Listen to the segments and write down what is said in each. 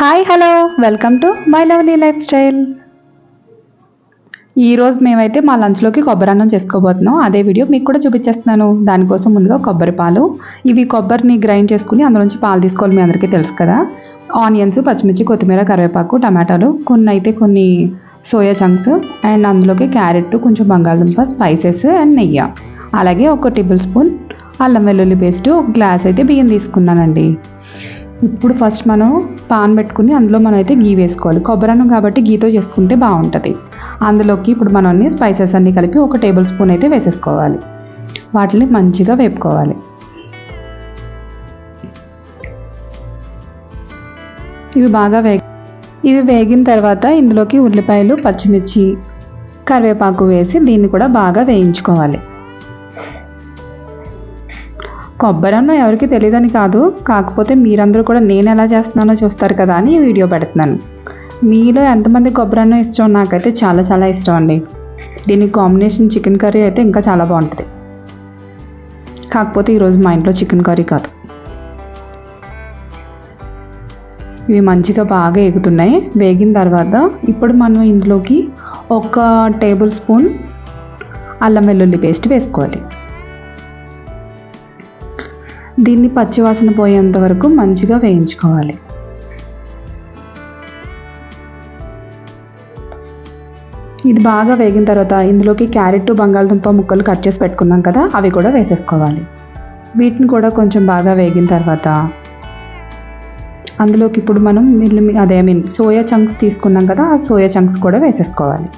Hi hello welcome to my lovely lifestyle ఈరోజు మేమైతే మా లంచ్లోకి కొబ్బరి అన్నం చేసుకోబోతున్నాం. అదే వీడియో మీకు కూడా చూపించేస్తున్నాను. దానికోసం ముందుగా కొబ్బరి పాలు. ఇవి కొబ్బరిని గ్రైండ్ చేసుకుని అందులోంచి పాలు తీసుకోవాలి మీ అందరికీ తెలుసు కదా. ఆనియన్స్ పచ్చిమిర్చి కొత్తిమీర కరివేపాకు టమాటాలు కొన్ని అయితే కొన్ని సోయా చంక్స్ అండ్ అందులోకి క్యారెట్ కొంచెం బంగాళదుంప స్పైసెస్ అండ్ నెయ్యి. అలాగే ఒక టేబుల్ స్పూన్ అల్లం వెల్లుల్లి పేస్ట్ ఒక గ్లాస్ అయితే బియ్యం తీసుకున్నానండి. ఇప్పుడు ఫస్ట్ మనం పాన్ పెట్టుకుని అందులో మనం అయితే గీ వేసుకోవాలి. కొబ్బరి అన్నం కాబట్టి గీతో చేసుకుంటే బాగుంటుంది. అందులోకి ఇప్పుడు మనం అన్ని స్పైసెస్ అన్నీ కలిపి ఒక టేబుల్ స్పూన్ అయితే వేసేసుకోవాలి. వాటిని మంచిగా వేపుకోవాలి. ఇవి బాగా వే ఇవి వేగిన తర్వాత ఇందులోకి ఉల్లిపాయలు పచ్చిమిర్చి కరివేపాకు వేసి దీన్ని కూడా బాగా వేయించుకోవాలి. కొబ్బరి అన్నం ఎవరికి తెలియదని కాదు కాకపోతే మీరందరూ కూడా నేను ఎలా చేస్తున్నానో చూస్తారు కదా అని ఈ వీడియో పెడుతున్నాను. మీలో ఎంతమంది కొబ్బరి అన్నం ఇష్టం? నాకైతే చాలా చాలా ఇష్టం అండి. దీనికి కాంబినేషన్ చికెన్ కర్రీ అయితే ఇంకా చాలా బాగుంటుంది. కాకపోతే ఈరోజు మా ఇంట్లో చికెన్ కర్రీ కాదు. ఇవి మంచిగా బాగా ఎగుతున్నాయి. వేగిన తర్వాత ఇప్పుడు మనం ఇందులోకి ఒక టేబుల్ స్పూన్ అల్లం వెల్లుల్లి పేస్ట్ వేసుకోవాలి. దీన్ని పచ్చివాసన పోయేంత వరకు మంచిగా వేయించుకోవాలి. ఇది బాగా వేగిన తర్వాత ఇందులోకి క్యారెట్ బంగాళదుంప ముక్కలు కట్ చేసి పెట్టుకున్నాం కదా అవి కూడా వేసేసుకోవాలి. వీటిని కూడా కొంచెం బాగా వేగిన తర్వాత అందులోకి ఇప్పుడు మనం మిల్లు అదే మీన్ సోయా చంక్స్ తీసుకున్నాం కదా ఆ సోయా చంక్స్ కూడా వేసేసుకోవాలి.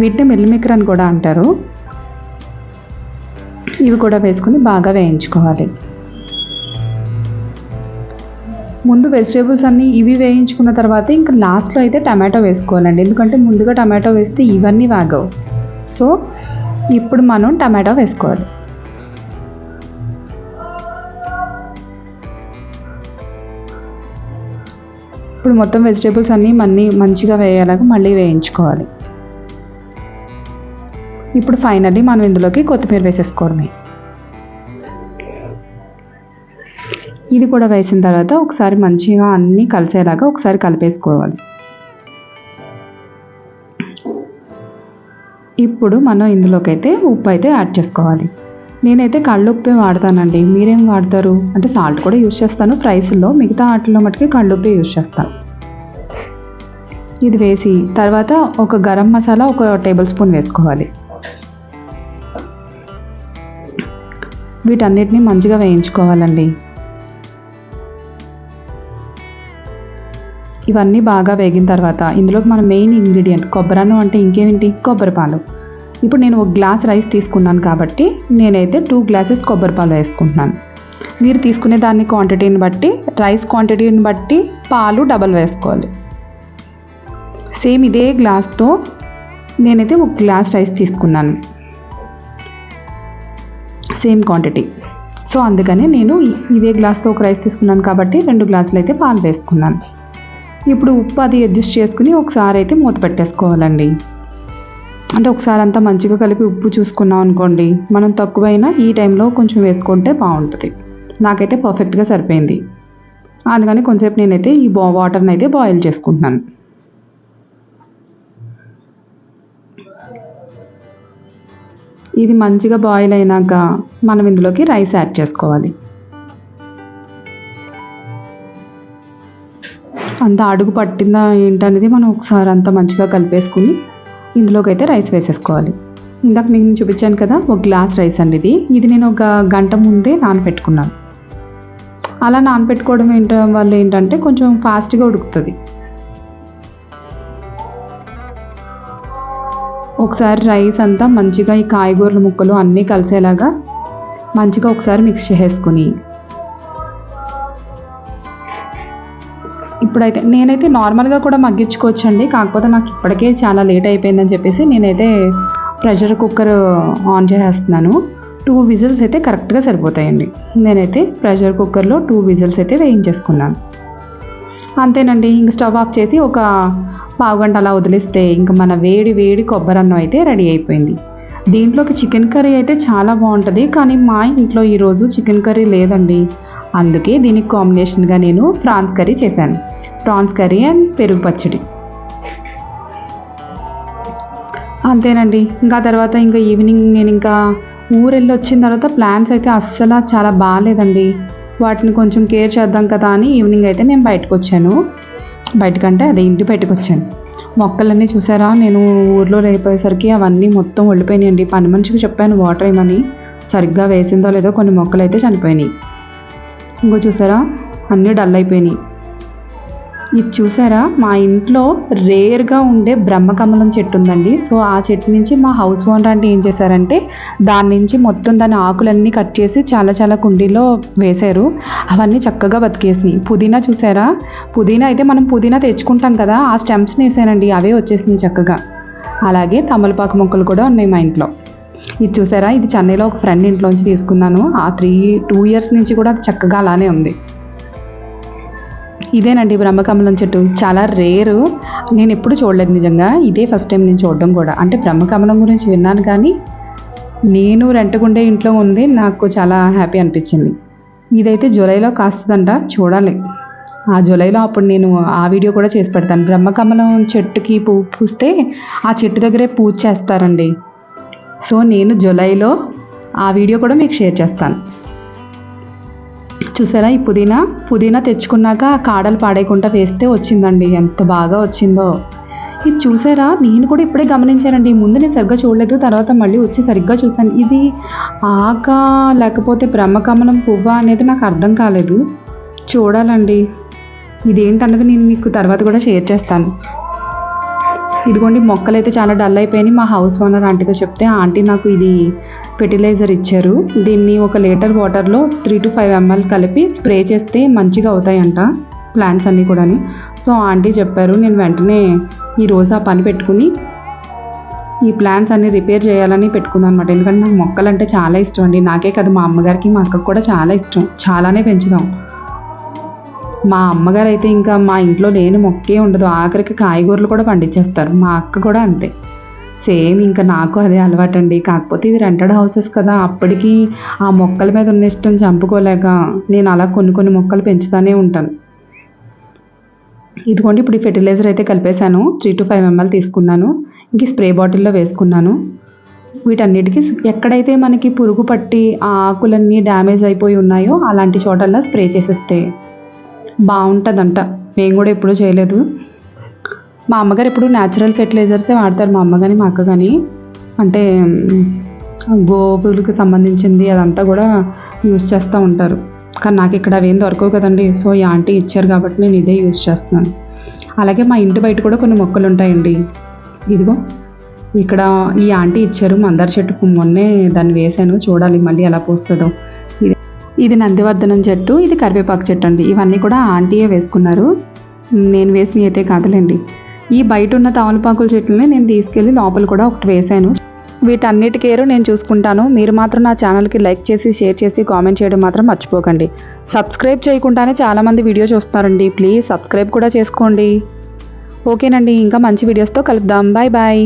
వీటిని మిల్లిమిక్కర్ అని కూడా అంటారు. ఇవి కూడా వేసుకుని బాగా వేయించుకోవాలి. ముందు వెజిటేబుల్స్ అన్నీ ఇవి వేయించుకున్న తర్వాత ఇంకా లాస్ట్లో అయితే టమాటో వేసుకోవాలండి. ఎందుకంటే ముందుగా టమాటో వేస్తే ఇవన్నీ వాగవు. సో ఇప్పుడు మనం టమాటో వేసుకోవాలి. ఇప్పుడు మొత్తం వెజిటేబుల్స్ అన్నీ మళ్ళీ మంచిగా వేయాలకు మళ్ళీ వేయించుకోవాలి. ఇప్పుడు ఫైనల్లీ మనం ఇందులోకి కొత్తిమీర వేసేసుకోవడమే. ఇది కూడా వేసిన తర్వాత ఒకసారి మంచిగా అన్నీ కలిసేలాగా ఒకసారి కలిపేసుకోవాలి. ఇప్పుడు మనం ఇందులోకి అయితే ఉప్పు అయితే యాడ్ చేసుకోవాలి. నేనైతే కళ్ళు ఉప్పే వాడతానండి. మీరేం వాడతారు? అంటే సాల్ట్ కూడా యూజ్ చేస్తాను. ప్రైస్లో మిగతా వాటిలో మటుకి కళ్ళు ఉప్పే యూజ్ చేస్తాను. ఇది వేసి తర్వాత ఒక గరం మసాలా ఒక టేబుల్ స్పూన్ వేసుకోవాలి. వీటన్నిటిని మంచిగా వేయించుకోవాలండి. ఇవన్నీ బాగా వేగిన తర్వాత ఇందులోకి మన మెయిన్ ఇంగ్రీడియంట్ కొబ్బరన్నం అంటే ఇంకేమిటి? కొబ్బరి పాలు. ఇప్పుడు నేను ఒక గ్లాస్ రైస్ తీసుకున్నాను కాబట్టి నేనైతే టూ గ్లాసెస్ కొబ్బరి పాలు వేసుకుంటున్నాను. మీరు తీసుకునే దాన్ని క్వాంటిటీని బట్టి రైస్ క్వాంటిటీని బట్టి పాలు డబల్ వేసుకోవాలి. సేమ్ ఇదే గ్లాస్తో నేనైతే ఒక గ్లాస్ రైస్ తీసుకున్నాను. Same quantity. సో అందుకని నేను ఇదే గ్లాస్తో ఒక రైస్ తీసుకున్నాను కాబట్టి రెండు గ్లాసులు అయితే పాలు వేసుకున్నాను. ఇప్పుడు ఉప్పు అది అడ్జస్ట్ చేసుకుని ఒకసారి అయితే మూత పెట్టేసుకోవాలండి. అంటే ఒకసారి అంతా మంచిగా కలిపి ఉప్పు చూసుకున్నాం అనుకోండి మనం తక్కువైనా ఈ టైంలో కొంచెం వేసుకుంటే బాగుంటుంది. నాకైతే పర్ఫెక్ట్గా సరిపోయింది. అందుకని కొంచెంసేపు నేనైతే ఈ బా వాటర్ని అయితే బాయిల్ చేసుకుంటున్నాను. ఇది మంచిగా బాయిల్ అయినాక మనం ఇందులోకి రైస్ యాడ్ చేసుకోవాలి. అంత అడుగు పట్టిందా ఏంటనేది మనం ఒకసారి అంతా మంచిగా కలిపేసుకుని ఇందులోకి అయితే రైస్ వేసేసుకోవాలి. ఇందాక మీకు నేను చూపించాను కదా ఒక గ్లాస్ రైస్ అండి ఇది. ఇది నేను ఒక గంట ముందే నానపెట్టుకున్నాను. అలా నానపెట్టుకోవడం ఏంట వల్ల ఏంటంటే కొంచెం ఫాస్ట్గా ఉడుకుతుంది. ఒకసారి రైస్ అంతా మంచిగా ఈ కాయగూరల ముక్కలు అన్నీ కలిసేలాగా మంచిగా ఒకసారి మిక్స్ చేసేసుకుని ఇప్పుడైతే నేనైతే నార్మల్గా కూడా మగ్గించుకోవచ్చండి. కాకపోతే నాకు ఇప్పటికే చాలా లేట్ అయిపోయిందని చెప్పేసి నేనైతే ప్రెషర్ కుక్కర్ ఆన్ చేసేస్తున్నాను. టూ విజిల్స్ అయితే కరెక్ట్గా సరిపోతాయండి. నేనైతే ప్రెషర్ కుక్కర్లో టూ విజిల్స్ అయితే వేయించేసుకున్నాను. అంతేనండి. ఇంక స్టవ్ ఆఫ్ చేసి ఒక పావు గంట అలా వదిలేస్తే ఇంకా మన వేడి వేడి కొబ్బరి అన్నం అయితే రెడీ అయిపోయింది. దీంట్లోకి చికెన్ కర్రీ అయితే చాలా బాగుంటుంది. కానీ మా ఇంట్లో ఈరోజు చికెన్ కర్రీ లేదండి. అందుకే దీనికి కాంబినేషన్గా నేను ప్రాన్స్ కర్రీ చేశాను. ప్రాన్స్ కర్రీ అండ్ పెరుగు పచ్చడి. అంతేనండి. ఇంకా తర్వాత ఇంకా ఈవినింగ్ నేను ఇంకా ఊరెళ్ళి వచ్చిన తర్వాత ప్లాన్స్ అయితే అస్సలు చాలా బాగాలేదండి. వాటిని కొంచెం కేర్ చేద్దాం కదా అని ఈవినింగ్ అయితే నేను బయటకు వచ్చాను. బయటకంటే అదే ఇంటి బయటకు వచ్చాను. మొక్కలన్నీ చూసారా? నేను ఊర్లో లేకపోయేసరికి అవన్నీ మొత్తం ఒళ్ళిపోయినాయండి. పని మనిషికి చెప్పాను వాటర్ ఏమని సరిగ్గా వేసిందో లేదో కొన్ని మొక్కలు అయితే చనిపోయినాయి. ఇంకో చూసారా? అన్నీ డల్ అయిపోయినాయి. ఇది చూసారా? మా ఇంట్లో రేర్గా ఉండే బ్రహ్మకమలం చెట్టు ఉందండి. సో ఆ చెట్టు నుంచి మా హౌస్ ఓనర్ అంటే ఏం చేశారంటే దాని నుంచి మొత్తం దాని ఆకులన్నీ కట్ చేసి చాలా చాలా కుండీలో వేశారు. అవన్నీ చక్కగా బతికేసినాయి. పుదీనా చూసారా? పుదీనా అయితే మనం పుదీనా తెచ్చుకుంటాం కదా ఆ స్టెమ్స్ని వేసానండి. అవే వచ్చేసినాయి చక్కగా. అలాగే తమలపాకు మొక్కలు కూడా ఉన్నాయి మా ఇంట్లో. ఇది చూసారా? ఇది చెన్నైలో ఒక ఫ్రెండ్ ఇంట్లోంచి తీసుకున్నాను. ఆ త్రీ టూ ఇయర్స్ నుంచి కూడా చక్కగా అలానే ఉంది. ఇదేనండి బ్రహ్మకమలం చెట్టు. చాలా రేరు. నేను ఎప్పుడు చూడలేదు నిజంగా. ఇదే ఫస్ట్ టైం నేను చూడడం కూడా. అంటే బ్రహ్మకమలం గురించి విన్నాను కానీ నేను రెంటకుండే ఇంట్లో ఉంది నాకు చాలా హ్యాపీ అనిపించింది. ఇదైతే జూలైలో కాస్తుందంట. చూడాలి. ఆ జూలైలో అప్పుడు నేను ఆ వీడియో కూడా చేసి పెడతాను. బ్రహ్మకమలం చెట్టుకి పువ్వు పూస్తే ఆ చెట్టు దగ్గరే పూజ చేస్తారండి. సో నేను జూలైలో ఆ వీడియో కూడా మీకు షేర్ చేస్తాను. చూసారా ఈ పుదీనా? పుదీనా తెచ్చుకున్నాక కాడలు పాడేయకుండా వేస్తే వచ్చిందండి. ఎంత బాగా వచ్చిందో. ఇది చూసారా? నేను కూడా ఇప్పుడే గమనించానండి. ముందు నేను సరిగ్గా చూడలేదు. తర్వాత మళ్ళీ వచ్చి సరిగ్గా చూసాను ఇది ఆక లేకపోతే బ్రహ్మకమలం పువ్వ అనేది నాకు అర్థం కాలేదు. చూడాలండి. ఇదేంటన్నది నేను మీకు తర్వాత కూడా షేర్ చేస్తాను. ఇదిగోండి మొక్కలు అయితే చాలా డల్ అయిపోయినాయి. మా హౌస్ ఓనర్ ఆంటీతో చెప్తే ఆంటీ నాకు ఇది ఫెర్టిలైజర్ ఇచ్చారు. దీన్ని ఒక లీటర్ వాటర్లో త్రీ టు ఫైవ్ ఎంఎల్ కలిపి స్ప్రే చేస్తే మంచిగా అవుతాయంట ప్లాంట్స్ అన్నీ కూడాని. సో ఆంటీ చెప్పారు నేను వెంటనే ఈ రోజు ఆ పని పెట్టుకుని ఈ ప్లాంట్స్ అన్ని రిపేర్ చేయాలని పెట్టుకున్నాను అనమాట ఎందుకంటే నాకు మొక్కలు అంటే చాలా ఇష్టం అండి. నాకే కాదు మా అమ్మగారికి మా అక్కకు కూడా చాలా ఇష్టం. చాలానే పెంచుదాం. మా అమ్మగారు అయితే ఇంకా మా ఇంట్లో లేని మొక్కే ఉండదు. ఆఖరికి కాయగూరలు కూడా పండించేస్తారు మా అక్క కూడా అంతే. సేమ్ ఇంకా నాకు అదే అలవాటండి. కాకపోతే ఇది రెంటెడ్ హౌసెస్ కదా. అప్పటికి ఆ మొక్కల మీద ఉన్న ఇష్టం చంపుకోలేక నేను అలా కొన్ని కొన్ని మొక్కలు పెంచుతానే ఉంటాను. ఇదిగోండి ఇప్పుడు ఈ ఫెర్టిలైజర్ అయితే కలిపేశాను. త్రీ టు ఫైవ్ ఎంఎల్ తీసుకున్నాను. ఇంక స్ప్రే బాటిల్లో వేసుకున్నాను. వీటన్నిటికీ ఎక్కడైతే మనకి పురుగు పట్టి ఆ ఆకులన్నీ డ్యామేజ్ అయిపోయి ఉన్నాయో అలాంటి చోటల్లా స్ప్రే చేసేస్తే బాగుంటుందంట. నేను కూడా ఎప్పుడూ చేయలేదు. మా అమ్మగారు ఎప్పుడు న్యాచురల్ ఫెర్టిలైజర్సే వాడతారు మా అమ్మ కానీ మా అక్క కానీ అంటే గోపులకు గోవులకు సంబంధించింది అదంతా కూడా యూస్ చేస్తూ ఉంటారు. కానీ నాకు ఇక్కడ అవేం దొరకవు కదండి. సో ఈ ఆంటీ ఇచ్చారు కాబట్టి నేను ఇదే యూజ్ చేస్తున్నాను. అలాగే మా ఇంటి బయట కూడా కొన్ని మొక్కలు ఉంటాయండి. ఇదిగో ఇక్కడ ఈ ఆంటీ ఇచ్చారు మందార చెట్టు మొన్నే దాన్ని వేశాను చూడాలి మళ్ళీ ఎలా పూస్తుందో. ఇది నందివర్ధనం చెట్టు ఇది కరివేపాకు చెట్టు అండి. ఇవన్నీ కూడా ఆంటీయే వేసుకున్నారు. నేను వేసినవి అయితే కాదులేండి. ఈ బయట ఉన్న తమలపాకుల చెట్లని నేను తీసుకెళ్ళి లోపల కూడా ఒకటి వేశాను. వీటన్నిటి కేరు నేను చూసుకుంటాను. మీరు మాత్రం నా ఛానల్కి లైక్ చేసి షేర్ చేసి కామెంట్ చేయడం మాత్రం మర్చిపోకండి. సబ్స్క్రైబ్ చేయకుండానే చాలామంది వీడియో చూస్తున్నారండి. ప్లీజ్ సబ్స్క్రైబ్ కూడా చేసుకోండి. ఓకేనండి ఇంకా మంచి వీడియోస్తో కలుద్దాం. Bye bye.